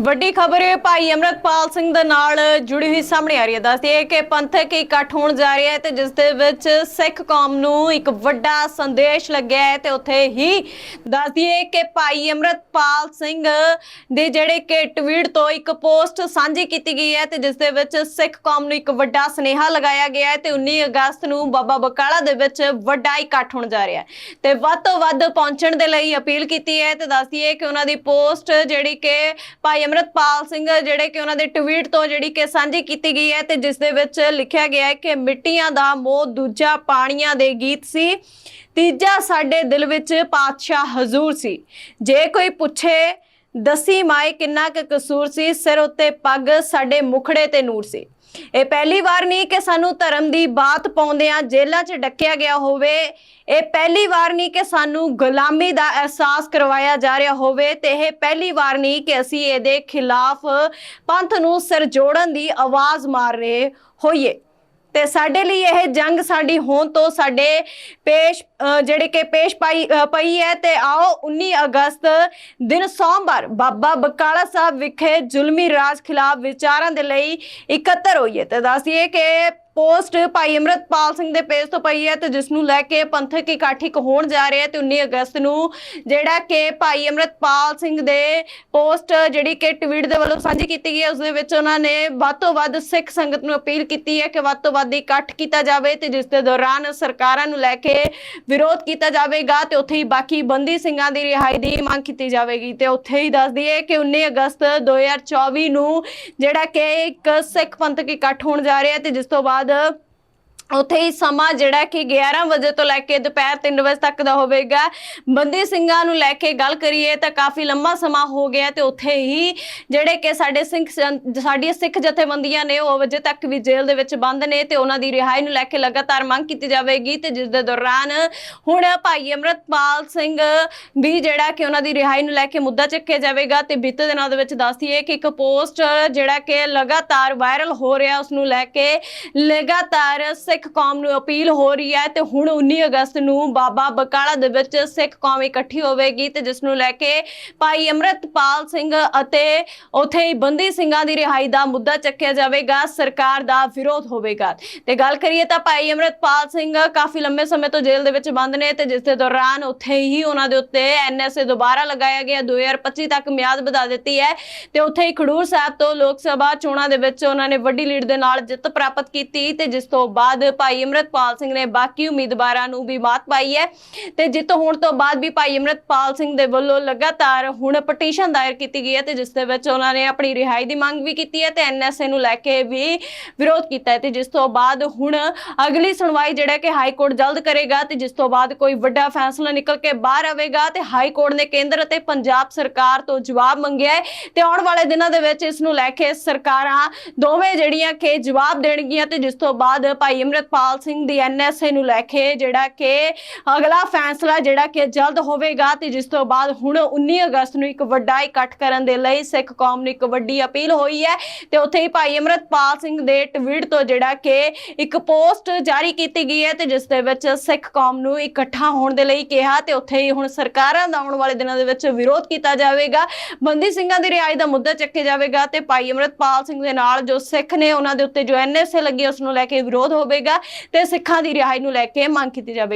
ਵੱਡੀ ਖਬਰ ਹੈ ਭਾਈ ਅਮਰਤਪਾਲ ਸਿੰਘ ਦੇ ਨਾਲ ਜੁੜੀ ਹੋਈ ਸਾਹਮਣੇ ਆ ਰਹੀ ਹੈ। ਦੱਸਦੀ ਹੈ ਕਿ ਪੰਥਕ ਇਕੱਠ ਹੋਣ ਜਾ ਰਿਹਾ ਹੈ ਤੇ ਜਿਸ ਦੇ ਵਿੱਚ ਸਿੱਖ ਕੌਮ ਨੂੰ ਇੱਕ ਵੱਡਾ ਸੰਦੇਸ਼ ਲੱਗਿਆ ਹੈ ਤੇ ਉੱਥੇ ਹੀ ਦੱਸਦੀ ਹੈ ਕਿ ਭਾਈ ਅਮਰਤਪਾਲ ਸਿੰਘ ਦੇ ਜਿਹੜੇ ਕਿ ਟਵੀਟ ਤੋਂ ਇੱਕ ਪੋਸਟ ਸਾਂਝੀ ਕੀਤੀ ਗਈ ਹੈ ਤੇ ਜਿਸ ਦੇ ਵਿੱਚ ਸਿੱਖ ਕੌਮ ਨੂੰ ਇੱਕ ਵੱਡਾ ਸਨੇਹਾ ਲਗਾਇਆ ਗਿਆ ਹੈ ਤੇ 19 ਅਗਸਤ ਨੂੰ ਬਾਬਾ ਬਕਾਲਾ ਦੇ ਵਿੱਚ ਵੱਡਾ ਇਕੱਠ ਹੋਣ ਜਾ ਰਿਹਾ ਹੈ। ਤੇ ਵੱਧ ਤੋਂ ਵੱਧ ਪਹੁੰਚਣ ਦੇ ਲਈ ਅਪੀਲ ਕੀਤੀ ਹੈ ਤੇ ਦੱਸਦੀ ਹੈ ਕਿ ਉਹਨਾਂ ਦੀ ਪੋਸਟ ਜਿਹੜੀ ਕਿ ਭਾਈ ਅਮਰਤਪਾਲ ਸਿੰਘ, ਜਿਹੜੇ ਕਿ ਉਹਨਾਂ ਦੇ ਟਵੀਟ ਤੋਂ ਜਿਹੜੀ ਕਿ ਸਾਂਝੀ ਕੀਤੀ ਗਈ ਹੈ ਤੇ ਜਿਸ ਦੇ ਵਿੱਚ ਲਿਖਿਆ ਗਿਆ ਹੈ ਕਿ ਮਿੱਟੀਆਂ ਦਾ ਮੋਹ ਦੂਜਾ ਪਾਣੀਆਂ ਦੇ ਗੀਤ ਸੀ। ਤੀਜਾ ਸਾਡੇ ਦਿਲ ਵਿੱਚ ਪਾਤਸ਼ਾਹ ਹਜ਼ੂਰ ਸੀ। ਜੇ ਕੋਈ ਪੁੱਛੇ, ਦਸੀ ਮਾਏ ਕਿੰਨਾ ਕੁ ਕਸੂਰ ਸੀ। ਸਿਰ ਉੱਤੇ ਪੱਗ, ਸਾਡੇ ਮੁਖੜੇ ਤੇ ਨੂਰ ਸੀ। ਇਹ ਪਹਿਲੀ ਵਾਰ ਨਹੀਂ ਕਿ ਸਾਨੂੰ ਧਰਮ ਦੀ ਬਾਤ ਪਾਉਂਦਿਆਂ ਜੇਲ੍ਹਾਂ 'ਚ ਡੱਕਿਆ ਗਿਆ ਹੋਵੇ। ਇਹ ਪਹਿਲੀ ਵਾਰ ਨਹੀਂ ਕਿ ਸਾਨੂੰ ਗੁਲਾਮੀ ਦਾ ਅਹਿਸਾਸ ਕਰਵਾਇਆ ਜਾ ਰਿਹਾ ਹੋਵੇ ਤੇ ਇਹ ਪਹਿਲੀ ਵਾਰ ਨਹੀਂ ਕਿ ਅਸੀਂ ਇਹਦੇ ਖਿਲਾਫ ਪੰਥ ਨੂੰ ਸਿਰ ਜੋੜਨ ਦੀ ਆਵਾਜ਼ ਮਾਰ ਰਹੇ ਹੋਈਏ। ਤੇ ਸਾਡੇ ਲਈ ਇਹ ਜੰਗ ਸਾਡੀ ਹੋਣ ਤੋਂ ਸਾਡੇ ਪੇਸ਼ ਜਿਹੜੇ ਕਿ ਪੇਸ਼ ਪਾਈ ਪਈ ਹੈ ਤੇ ਆਓ 19 ਅਗਸਤ ਦਿਨ ਸੋਮਵਾਰ ਬਾਬਾ ਬਕਾਲਾ ਸਾਹਿਬ ਵਿਖੇ ਜ਼ੁਲਮੀ ਰਾਜ ਖਿਲਾਫ ਵਿਚਾਰਾਂ ਦੇ ਲਈ ਇਕੱਤਰ ਹੋਈਏ ਤੇ ਦੱਸੀਏ ਕਿ ਪੋਸਟ ਭਾਈ ਅਮਰਤਪਾਲ ਸਿੰਘ ਦੇ ਪੇਜ ਤੋਂ ਪਈ ਹੈ ਤੇ ਜਿਸ ਨੂੰ ਲੈ ਕੇ ਪੰਥਕ ਇਕੱਠ ਇੱਕ ਹੋਣ ਜਾ ਰਿਹਾ ਹੈ ਤੇ 19 ਅਗਸਤ ਨੂੰ ਜਿਹੜਾ ਕਿ ਭਾਈ ਅਮਰਤਪਾਲ ਸਿੰਘ ਦੇ ਪੋਸਟ ਜਿਹੜੀ ਕਿ ਟਵੀਟ ਦੇ ਵੱਲੋਂ ਸਾਂਝੀ ਕੀਤੀ ਗਈ ਹੈ ਉਸ ਦੇ ਵਿੱਚ ਉਹਨਾਂ ਨੇ ਵੱਧ ਤੋਂ ਵੱਧ ਸਿੱਖ ਸੰਗਤ ਨੂੰ ਅਪੀਲ ਕੀਤੀ ਹੈ ਕਿ ਵੱਧ ਤੋਂ ਵੱਧ ਇਕੱਠ ਕੀਤਾ ਜਾਵੇ ਤੇ ਜਿਸ ਦੇ ਦੌਰਾਨ ਸਰਕਾਰਾਂ ਨੂੰ ਲੈ ਕੇ ਵਿਰੋਧ ਕੀਤਾ ਜਾਵੇਗਾ ਤੇ ਉੱਥੇ ਹੀ ਬਾਕੀ ਬੰਦੀ ਸਿੰਘਾਂ ਦੀ ਰਿਹਾਈ ਦੀ ਮੰਗ ਕੀਤੀ ਜਾਵੇਗੀ ਤੇ ਉੱਥੇ ਹੀ ਦੱਸ ਦਈਏ ਕਿ 19 ਅਗਸਤ 2024 ਨੂੰ ਜਿਹੜਾ ਕਿ ਇੱਕ ਸਿੱਖ ਪੰਥਕ ਇਕੱਠ ਹੋਣ ਜਾ ਰਿਹਾ ਹੈ ਤੇ ਜਿਸ ਤੋਂ ਬਾਅਦ obrigada! ਉੱਥੇ ਹੀ ਸਮਾਂ ਜਿਹੜਾ ਕਿ 11 ਵਜੇ ਤੋਂ ਲੈ ਕੇ ਦੁਪਹਿਰ 3 ਵਜੇ ਤੱਕ ਦਾ ਹੋਵੇਗਾ। ਬੰਦੀ ਸਿੰਘਾਂ ਨੂੰ ਲੈ ਕੇ ਗੱਲ ਕਰੀਏ ਤਾਂ ਕਾਫੀ ਲੰਮਾ ਸਮਾਂ ਹੋ ਗਿਆ ਤੇ ਉੱਥੇ ਹੀ ਜਿਹੜੇ ਕਿ ਸਾਡੇ ਸਿੰਘ ਸਾਡੀਆਂ ਸਿੱਖ ਜਥੇਬੰਦੀਆਂ ਨੇ ਉਹ ਵਜੇ ਤੱਕ ਵੀ ਜੇਲ੍ਹ ਦੇ ਵਿੱਚ ਬੰਦ ਨੇ ਤੇ ਉਹਨਾਂ ਦੀ ਰਿਹਾਈ ਨੂੰ ਲੈ ਕੇ ਲਗਾਤਾਰ ਮੰਗ ਕੀਤੀ ਜਾਵੇਗੀ ਤੇ ਜਿਸ ਦੇ ਦੌਰਾਨ ਹੁਣ ਭਾਈ ਅਮਰਤਪਾਲ ਸਿੰਘ ਵੀ ਜਿਹੜਾ ਕਿ ਉਹਨਾਂ ਦੀ ਰਿਹਾਈ ਨੂੰ ਲੈ ਕੇ ਮੁੱਦਾ ਚੱਕਿਆ ਜਾਵੇਗਾ ਤੇ ਬੀਤੇ ਦਿਨਾਂ ਦੇ ਵਿੱਚ ਦੱਸਦੀ ਹੈ ਕਿ ਇੱਕ ਪੋਸਟ ਜਿਹੜਾ ਕਿ ਲਗਾਤਾਰ ਵਾਇਰਲ ਹੋ ਰਿਹਾ, ਉਸ ਨੂੰ ਲੈ ਕੇ ਲਗਾਤਾਰ ਸਿੱਖ ਕੌਮ ਨੂੰ ਅਪੀਲ ਹੋ ਰਹੀ ਹੈ ਤੇ ਹੁਣ 19 ਅਗਸਤ ਨੂੰ ਬਾਬਾ ਬਕਾਲਾ ਦੇ ਵਿੱਚ ਸਿੱਖ ਕੌਮ ਇਕੱਠੀ ਹੋਵੇਗੀ ਤੇ ਜਿਸ ਨੂੰ ਲੈ ਕੇ ਭਾਈ ਅਮਰਤਪਾਲ ਸਿੰਘ ਅਤੇ ਉਥੇ ਹੀ ਬੰਦੀ ਸਿੰਘਾਂ ਦੀ ਰਿਹਾਈ ਦਾ ਮੁੱਦਾ ਚੱਕਿਆ ਜਾਵੇਗਾ, ਸਰਕਾਰ ਦਾ ਵਿਰੋਧ ਹੋਵੇਗਾ। ਤੇ ਗੱਲ ਕਰੀਏ ਤਾਂ ਭਾਈ ਅਮਰਤਪਾਲ ਸਿੰਘ ਕਾਫੀ ਲੰਮੇ ਸਮੇਂ ਤੋਂ ਜੇਲ੍ਹ ਦੇ ਵਿੱਚ ਬੰਦ ਨੇ ਤੇ ਜਿਸ ਦੇ ਦੌਰਾਨ ਉੱਥੇ ਹੀ ਉਹਨਾਂ ਦੇ ਉੱਤੇ ਐਨਐਸਏ ਦੁਬਾਰਾ ਲਗਾਇਆ ਗਿਆ। 2025 ਤੱਕ ਮਿਆਦ ਵਧਾ ਦਿੱਤੀ ਹੈ ਤੇ ਉੱਥੇ ਹੀ ਖਡੂਰ ਸਾਹਿਬ ਤੋਂ ਲੋਕ ਸਭਾ ਚੋਣਾਂ ਦੇ ਵਿੱਚ ਉਹਨਾਂ ਨੇ ਵੱਡੀ ਲੀਡ ਦੇ ਨਾਲ ਜਿੱਤ ਪ੍ਰਾਪਤ ਕੀਤੀ ਤੇ ਜਿਸ ਤੋਂ ਬਾਅਦ ਭਾਈ ਅਮਰਤਪਾਲ ਸਿੰਘ ਨੇ ਬਾਕੀ ਉਮੀਦਵਾਰਾਂ ਨੂੰ ਵੀ ਮਾਤ ਪਾਈ ਹੈ ਤੇ ਜਿੱਤ ਹੋਣ ਤੋਂ ਬਾਅਦ ਵੀ ਭਾਈ ਅਮਰਤਪਾਲ ਸਿੰਘ ਦੇ ਵੱਲੋਂ ਲਗਾਤਾਰ ਹੁਣ ਪਟੀਸ਼ਨ ਦਾਇਰ ਕੀਤੀ ਗਈ ਹੈ ਤੇ ਜਿਸ ਦੇ ਵਿੱਚ ਉਹਨਾਂ ਨੇ ਆਪਣੀ ਰਿਹਾਈ ਦੀ ਮੰਗ ਵੀ ਕੀਤੀ ਹੈ ਤੇ ਐਨਐਸਏ ਨੂੰ ਲੈ ਕੇ ਵੀ ਵਿਰੋਧ ਕੀਤਾ ਹੈ ਤੇ ਜਿਸ ਤੋਂ ਬਾਅਦ ਹੁਣ ਅਗਲੀ ਸੁਣਵਾਈ ਜਿਹੜਾ ਕਿ ਹਾਈ ਕੋਰਟ ਜਲਦ ਕਰੇਗਾ ਤੇ ਜਿਸ ਤੋਂ ਬਾਅਦ ਕੋਈ ਵੱਡਾ ਫੈਸਲਾ ਨਿਕਲ ਕੇ ਬਾਹਰ ਆਵੇਗਾ ਤੇ ਹਾਈ ਕੋਰਟ ਨੇ ਕੇਂਦਰ ਅਤੇ ਪੰਜਾਬ ਸਰਕਾਰ ਤੋਂ ਜਵਾਬ ਮੰਗਿਆ ਹੈ ਤੇ ਆਉਣ ਵਾਲੇ ਦਿਨਾਂ ਦੇ ਵਿੱਚ ਇਸ ਨੂੰ ਲੈ ਕੇ ਸਰਕਾਰਾਂ ਦੋਵੇਂ ਜਿਹੜੀਆਂ ਕਿ ਜਵਾਬ ਦੇਣਗੀਆਂ ਤੇ ਜਿਸ ਤੋਂ ਬਾਅਦ ਭਾਈ ਅੰਮ੍ਰਿਤਪਾਲ ਸਿੰਘ ਦੀ ਐਨਐਸਏ ਨੂੰ ਲੈ ਕੇ ਜਿਹੜਾ ਕਿ ਅਗਲਾ ਫੈਸਲਾ ਜਿਹੜਾ ਕਿ ਜਲਦ ਹੋਵੇਗਾ ਤੇ ਜਿਸ ਤੋਂ ਬਾਅਦ ਹੁਣ 19 ਅਗਸਤ ਨੂੰ ਇੱਕ ਵੱਡਾ ਇਕੱਠ ਕਰਨ ਦੇ ਲਈ ਸਿੱਖ ਕੌਮ ਨੂੰ ਇੱਕ ਵੱਡੀ ਅਪੀਲ ਹੋਈ ਹੈ ਤੇ ਉੱਥੇ ਹੀ ਭਾਈ ਅਮਰਤਪਾਲ ਸਿੰਘ ਦੇ ਟਵੀਟ ਤੋਂ ਜਿਹੜਾ ਕਿ ਇੱਕ ਪੋਸਟ ਜਾਰੀ ਕੀਤੀ ਗਈ ਹੈ ਤੇ ਜਿਸ ਦੇ ਵਿੱਚ ਸਿੱਖ ਕੌਮ ਨੂੰ ਇਕੱਠਾ ਹੋਣ ਦੇ ਲਈ ਕਿਹਾ ਤੇ ਉੱਥੇ ਹੀ ਹੁਣ ਸਰਕਾਰਾਂ ਦਾ ਆਉਣ ਵਾਲੇ ਦਿਨਾਂ ਦੇ ਵਿੱਚ ਵਿਰੋਧ ਕੀਤਾ ਜਾਵੇਗਾ। ਬੰਦੀ ਸਿੰਘਾਂ ਦੀ ਰਿਹਾਈ ਦਾ ਮੁੱਦਾ ਚੱਕਿਆ ਜਾਵੇਗਾ ਤੇ ਭਾਈ ਅਮਰਤਪਾਲ ਸਿੰਘ ਦੇ ਨਾਲ ਜੋ ਸਿੱਖ ਨੇ ਉਹਨਾਂ ਦੇ ਉੱਤੇ ਜੋ ਐਨਐਸਏ ਲੱਗੀ ਉਸ ਨੂੰ ਲੈ ਕੇ ਵਿਰੋਧ ਹੋਵੇਗਾ। ਤੇ ਸਿੱਖਾਂ ਦੀ ਰਿਹਾਈ ਨੂੰ ਲੈ ਕੇ ਮੰਗ ਕੀਤੀ ਜਾਵੇ